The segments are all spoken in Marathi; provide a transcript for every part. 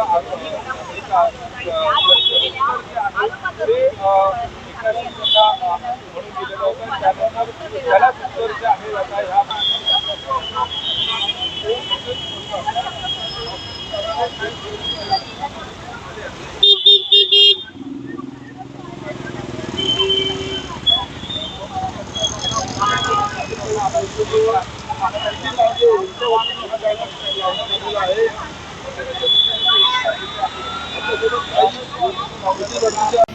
भावना Itu kayaknya.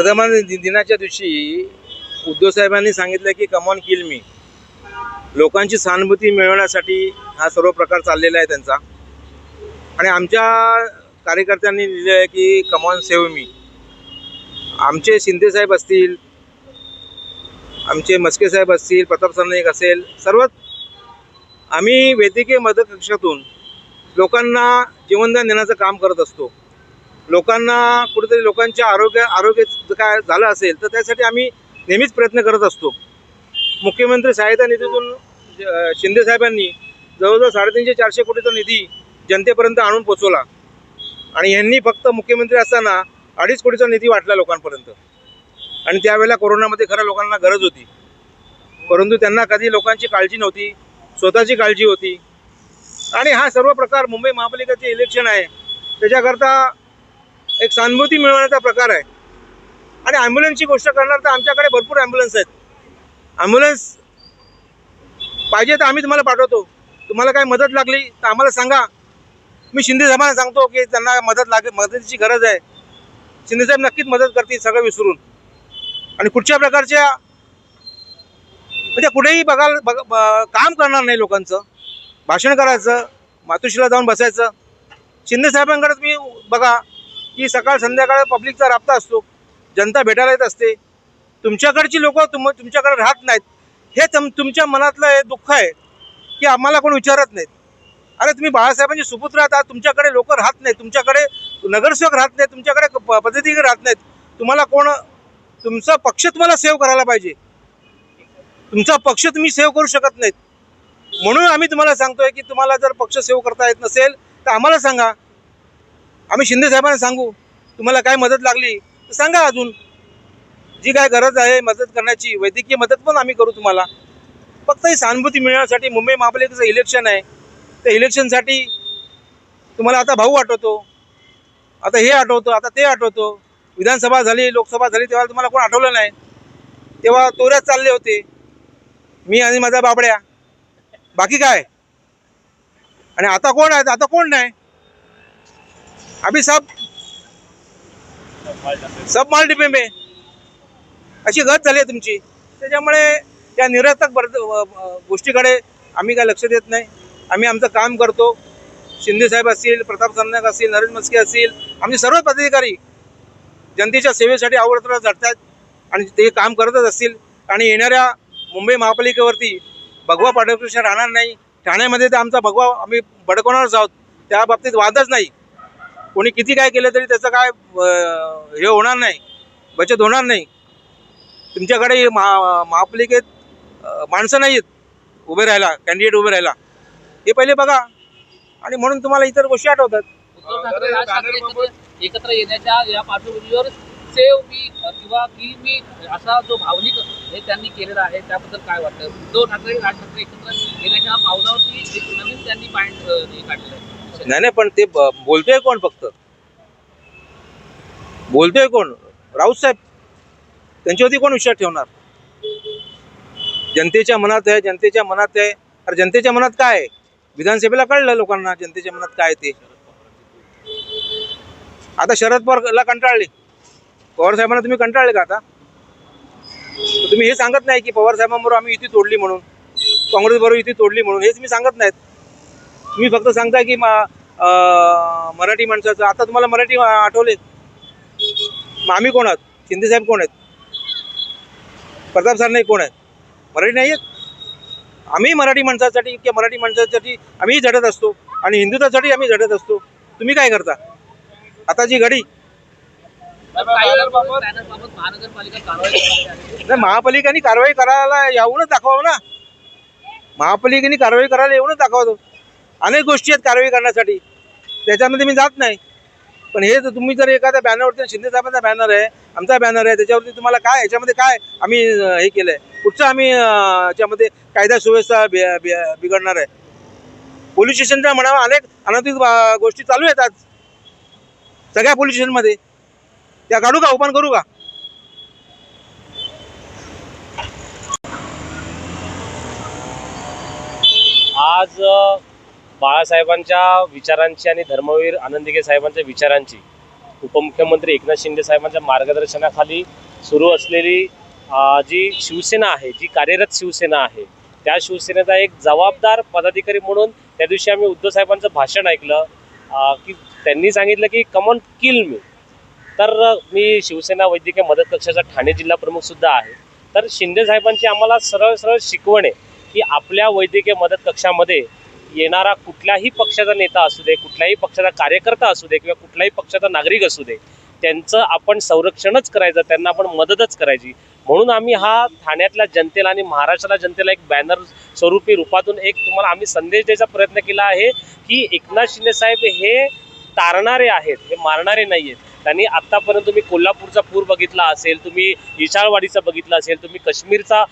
वर्धमान दिनाच्या दिवशी उद्धव साहेबांनी सांगितलं की कमॉन किल मी लोकांची सहानुभूती मिळवण्यासाठी हा सर्व प्रकार चाललेला आहे त्यांचा. आणि आमच्या कार्यकर्त्यांनी लिहिलं आहे की कमॉन सेव मी आमचे शिंदेसाहेब असतील आमचे मस्के साहेब असतील प्रताप सरनाईक असेल सर्वच. आम्ही वैद्यकीय मदत कक्षातून लोकांना जीवनदान देण्याचं काम करत असतो. लोकांना कुठेतरी लोकांच्या आरोग्य आरोग्य जर काय झालं असेल तर त्यासाठी आम्ही नेहमीच प्रयत्न करत असतो. मुख्यमंत्री सहायता निधीतून शिंदे साहेबांनी जवळजवळ साडेतीनशे चारशे कोटीचा निधी जनतेपर्यंत आणून पोचवला. आणि यांनी फक्त मुख्यमंत्री असताना अडीच कोटीचा निधी वाटला लोकांपर्यंत. आणि त्यावेळेला कोरोनामध्ये खरं लोकांना गरज होती. परंतु त्यांना कधी लोकांची काळजी नव्हती स्वतःची काळजी होती. आणि हा सर्व प्रकार मुंबई महापालिकेचे इलेक्शन आहे. त्याच्याकरता एक सहानुभूती मिळवण्याचा प्रकार आहे. आणि ॲम्ब्युलन्सची गोष्ट करणार तर आमच्याकडे भरपूर ॲम्ब्युलन्स आहेत. ॲम्ब्युलन्स पाहिजे तर आम्ही तुम्हाला पाठवतो. तुम्हाला काय मदत लागली तर आम्हाला सांगा. मी शिंदे साहेबांना सांगतो की त्यांना मदत लागे मदतीची गरज आहे. शिंदे साहेब नक्कीच मदत करतील सगळं विसरून. आणि कुठच्या प्रकारच्या म्हणजे कुठेही बघाल बघ ब- काम करणार नाही लोकांचं. भाषण करायचं मातोश्रीला जाऊन बसायचं. शिंदे साहेबांकडेच तुम्ही बघा. की सकाळ संध्याकाळ पब्लिकचा राबता असतो. जनता भेटायला येत असते. तुमच्याकडची लोक तुम तुमच्याकडे राहत नाहीत. हे तुम तुमच्या मनातलं हे दुःख आहे की आम्हाला कोण विचारत नाहीत. अरे तुम्ही बाळासाहेबांचे सुपुत्र राहता तुमच्याकडे लोक राहत नाहीत. तुमच्याकडे नगरसेवक राहत नाहीत तुमच्याकडे प- राहत नाहीत. तुम्हाला कोण तुमचा पक्ष तुम्हाला सेव्ह करायला पाहिजे. तुमचा पक्ष तुम्ही सेव्ह करू शकत नाहीत. म्हणून आम्ही तुम्हाला सांगतोय की तुम्हाला जर पक्ष सेव्ह करता येत नसेल तर आम्हाला सांगा. आम्ही शिंदे साहेबांना सांगू तुम्हाला काय मदत लागली तर सांगा अजून. जी काय गरज आहे मदत करण्याची वैद्यकीय मदत पण आम्ही करू तुम्हाला. फक्त ही सहानुभूती मिळण्यासाठी मुंबई महापालिकेचं इलेक्शन आहे. त्या इलेक्शनसाठी तुम्हाला आता भाऊ आठवतो. आता हे आठवतो आता ते आठवतो. विधानसभा झाली लोकसभा झाली तेव्हा तुम्हाला कोण आठवलं नाही. तेव्हा तोऱ्यात चालले होते. मी आणि माझा बाबड्या. बाकी काय? आणि आता कोण आहेत? आता कोण नाही? अभी सब सब माल डिपे में। अशी गत झाली आहे तुमची. त्याच्यामुळे त्या निरर्थक बर गोष्टीकडे आम्ही काय लक्ष देत नाही. आम्ही आमचं काम करतो. शिंदे साहेब असतील प्रताप सरनाक असतील नरेंद्र मस्के असतील आमचे सर्व पदाधिकारी जनतेच्या सेवेसाठी आवडत्र झटतात आणि ते काम करतच असतील. आणि येणाऱ्या मुंबई महापालिकेवरती भगवा पाठवपेक्षा राहणार नाही. ठाण्यामध्ये तर आमचा भगवा आम्ही भडकवणारच आहोत. त्या बाबतीत वादच नाही. कोणी किती काय केलं तरी त्याचं काय हे होणार नाही बचत होणार नाही. तुमच्याकडे महा महापालिकेत माणसं नाही आहेत उभे राहायला कॅन्डिडेट उभे राहायला. हे पहिले बघा. आणि म्हणून तुम्हाला इतर गोष्टी आठवतात. एकत्र येण्याच्या या पार्श्वभूमीवर सेव मी किंवा की मी असा जो भावनिक हे त्यांनी केलेला आहे त्याबद्दल काय वाटतं? उद्धव ठाकरे राज ठाकरे एकत्र येण्याच्या पावलावरती एक नवीन त्यांनी पॉईंट हे काढलेलं आहे. नाही नाही पण ते बोलतोय कोण फक्त? बोलतोय कोण? राऊत साहेब. त्यांच्यावरती कोण विश्वास ठेवणार? जनतेच्या मनात आहे जनतेच्या मनात आहे. अरे जनतेच्या मनात काय आहे? विधानसभेला कळलं लोकांना जनतेच्या मनात काय ते. आता शरद पवारला कंटाळले. पवार साहेबांना तुम्ही कंटाळले का आता? तुम्ही हे सांगत नाही की पवार साहेबांबरोबर आम्ही युती तोडली म्हणून काँग्रेस बरोबर युती तोडली म्हणून हेच मी सांगत नाहीत. तुम्ही फक्त सांगता की मराठी माणसाचं आता तुम्हाला मराठी आठवले मग आम्ही कोण आहात? शिंदे साहेब कोण आहेत? प्रताप सरनाईक कोण आहेत? मराठी नाही आहेत? आम्ही मराठी माणसासाठी किंवा मराठी माणसासाठी आम्ही झडत असतो आणि हिंदुत्वासाठी आम्ही झडत असतो. तुम्ही काय करता? आता जी घडी नाही महापालिकांनी कारवाई करायला येऊनच दाखवावं ना. महापालिकेने कारवाई करायला येऊनच दाखवतो अनेक गोष्टी आहेत कारवाई करण्यासाठी. त्याच्यामध्ये मी जात नाही. पण हे जर तुम्ही जर एखाद्या बॅनरवरती शिंदे साहेबांचा बॅनर आहे आमचा बॅनर आहे त्याच्यावरती तुम्हाला काय याच्यामध्ये काय आम्ही हे केलं आहे कुठचं आम्ही याच्यामध्ये कायदा सुव्यवस्था बिघडणार आहे? पोलीस स्टेशनच्या म्हणावा अनेक अनधिक गोष्टी चालू आहेत आज. सगळ्या पोलीस स्टेशनमध्ये. त्या काढू का? ओपन करू का? आज बाळासाहेबांच्या विचारांची आणि धर्मवीर आनंदिगे साहेबांच्या विचारांची उपमुख्यमंत्री एकनाथ शिंदे साहेबांच्या मार्गदर्शनाखाली सुरू असलेली जी शिवसेना आहे जी कार्यरत शिवसेना आहे त्या शिवसेनेचा एक जबाबदार पदाधिकारी म्हणून त्या दिवशी आम्ही उद्धव साहेबांचं भाषण ऐकलं. की त्यांनी सांगितलं की कमॉन किल मी तर मी शिवसेना वैद्यकीय मदत कक्षाचा ठाणे जिल्हा प्रमुख सुद्धा आहे. तर शिंदे साहेबांची आम्हाला सरळ सरळ शिकवण आहे की आपल्या वैद्यकीय मदत कक्षामध्ये येणारा कुठल्याही पक्षाचा नेता असू दे कुठल्याही पक्षाचा कार्यकर्ता असू दे किंवा कुठल्याही पक्षाचा नागरिक असू दे त्यांचं आपण संरक्षणच करायचं त्यांना आपण मदतच करायची. म्हणून आम्ही हा ठाण्यातल्या जनतेला आणि महाराष्ट्राला जनतेला एक बॅनर स्वरूपी रूपातून एक तुम्हाला आम्ही संदेश द्यायचा प्रयत्न केला आहे की एकनाथ शिंदे साहेब हे तारणारे आहेत हे मारणारे नाही आहेत त्यांनी आत्तापर्यंत तुम्ही कोल्हापूरचा पूर बघितला असेल तुम्ही इशाळवाडीचा बघितला असेल तुम्ही काश्मीरचा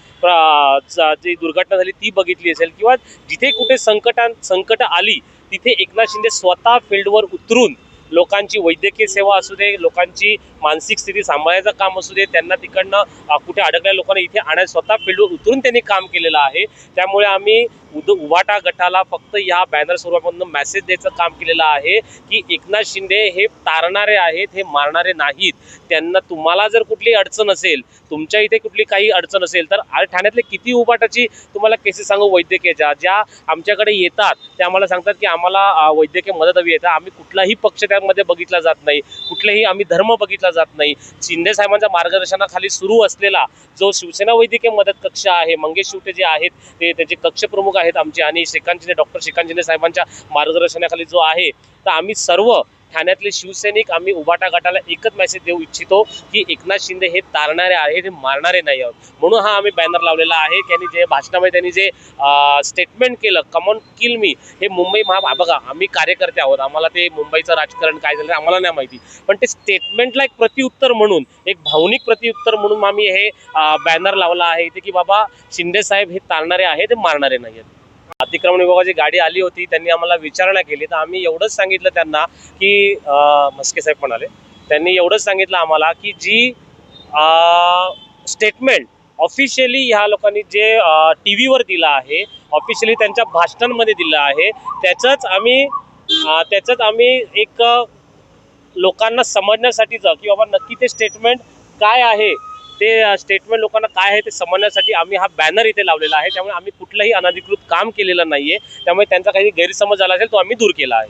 जी दुर्घटना झाली ती बघितली असेल किंवा जिथे कुठे संकटां संकट आली तिथे एकनाथ शिंदे स्वतः फील्डवर उतरून लोकांची वैद्यकीय सेवा असू दे लोकांची मानसिक स्थिती सांभाळायचं काम असू दे त्यांना तिकडनं कुठे अडकलेल्या लोकांना इथे आणायला स्वतः फील्डवर उतरून त्यांनी काम केलेलं आहे. त्यामुळे आम्ही उद उभाटा गटाला फक्त या बॅनर स्वरूपामधून मेसेज द्यायचं काम केलेलं आहे की एकनाथ शिंदे हे तारणारे आहेत हे मारणारे नाहीत. त्यांना तुम्हाला जर कुठली अडचण असेल तुमच्या इथे कुठली काही अडचण असेल तर ठाण्यातले किती उभाटाची तुम्हाला केसेस सांगू वैद्यकीयच्या ज्या आमच्याकडे येतात त्या आम्हाला सांगतात की आम्हाला वैद्यकीय मदत हवी येतात आम्ही कुठलाही पक्ष त्यामध्ये बघितला जात नाही कुठलेही आम्ही धर्म बघितला जात नाही. शिंदे साहेबांच्या मार्गदर्शनाखाली सुरू असलेला जो शिवसेना वैद्यकीय मदत कक्ष आहे मंगेश शिवटे जे आहेत ते त्याचे कक्ष प्रमुख आहेत आमचे. आणि श्रीकांत शिंदे डॉक्टर श्रीकांत शिंदे साहेबांच्या मार्गदर्शनाखाली जो आहे तर आम्ही सर्व ठाण्यातले शिवसैनिक आम्ही उभाटा गटाला एकच मेसेज देऊ इच्छितो की एकनाथ शिंदे हे तारणारे आहेत हे मारणारे नाही आहोत. म्हणून हा आम्ही बॅनर लावलेला आहे. त्यांनी जे भाषणामध्ये त्यांनी जे स्टेटमेंट केलं कमॉन किल मी हे मुंबई महा बघा आम्ही कार्यकर्ते आहोत. आम्हाला ते मुंबईचं राजकारण काय झालं आम्हाला नाही माहिती. पण ते स्टेटमेंटला एक प्रत्युत्तर म्हणून एक भावनिक प्रतिउत्तर म्हणून आम्ही हे बॅनर लावला आहे. इथे की बाबा शिंदे साहेब हे तारणारे आहेत हे मारणारे नाही आहेत. अतिक्रमण विभागाची गाडी आली होती त्यांनी आम्हाला विचारणा केली. तर आम्ही एवढंच सांगितलं त्यांना की अं, म्हस्के साहेब म्हणाले त्यांनी एवढंच सांगितलं आम्हाला की जी स्टेटमेंट ऑफिशियली ह्या लोकांनी जे टी व्हीवर दिलं आहे ऑफिशियली त्यांच्या भाषणांमध्ये दिलं आहे त्याचंच आम्ही त्याच्यात त्याचंच आम्ही एक लोकांना समजण्यासाठीचं की बाबा नक्की ते स्टेटमेंट काय आहे? ते स्टेटमेंट लोकांना काय आहे ते समजण्यासाठी आम्ही हा बॅनर इथे लावलेला आहे. त्यामुळे आम्ही कुठलंही अनधिकृत काम केलेलं नाहीये. त्यामुळे त्यांचा काही गैरसमज झाला असेल तो आम्ही दूर केला आहे.